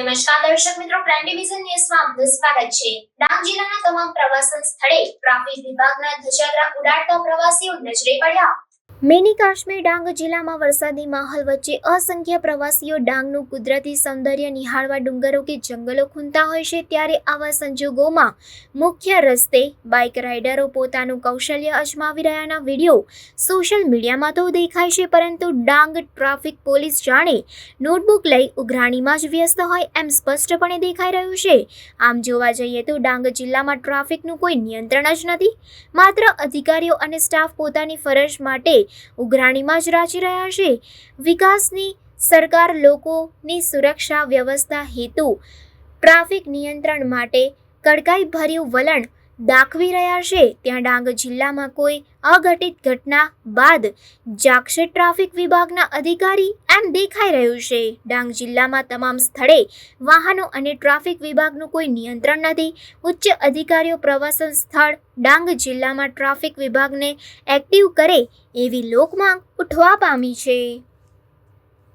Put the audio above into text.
નમસ્કાર દર્શક મિત્રો પ્રાઇમ ડિવિઝન ન્યૂઝમાં આપનું સ્વાગત છે. ડાંગ જિલ્લાના તમામ પ્રવાસન સ્થળે ટ્રાફિક વિભાગના ધજાગરા ઉડાડતા પ્રવાસીઓ નજરે પડ્યા. મિની કાશ્મીર ડાંગ જિલ્લામાં વરસાદી માહોલ વચ્ચે અસંખ્ય પ્રવાસીઓ ડાંગનું કુદરતી સૌંદર્ય નિહાળવા ડુંગરો કે જંગલો ખૂંદતા હોય છે ત્યારે આવા સંજોગોમાં મુખ્ય રસ્તે બાઇક રાઇડરો પોતાનું કૌશલ્ય અજમાવી રહ્યાના વીડિયો સોશિયલ મીડિયામાં તો દેખાય છે, પરંતુ ડાંગ ટ્રાફિક પોલીસ જાણે નોટબુક લઈ ઉઘરાણીમાં જ વ્યસ્ત હોય એમ સ્પષ્ટપણે દેખાઈ રહ્યું છે. આમ જોવા જઈએ તો ડાંગ જિલ્લામાં ટ્રાફિકનું કોઈ નિયંત્રણ જ નથી. માત્ર અધિકારીઓ અને સ્ટાફ પોતાની ફરજ માટે ઉઘરાણીમાં જ રાચી રહ્યા છે. વિકાસની સરકાર લોકોની સુરક્ષા વ્યવસ્થા હેતુ, ટ્રાફિક નિયંત્રણ માટે કડકાઈભર્યું વલણ દાખવી રહ્યા છે. ત્યાં ડાંગ જિલ્લામાં કોઈ અઘટિત ઘટના બાદ જાગશે ટ્રાફિક વિભાગના અધિકારી એમ દેખાઈ રહ્યું છે. ડાંગ જિલ્લામાં તમામ સ્થળે વાહનો અને ટ્રાફિક વિભાગનું કોઈ નિયંત્રણ નથી. ઉચ્ચ અધિકારીઓ પ્રવાસન સ્થળ ડાંગ જિલ્લામાં ટ્રાફિક વિભાગને એક્ટિવ કરે એવી લોકમાંગ ઉઠવા પામી છે.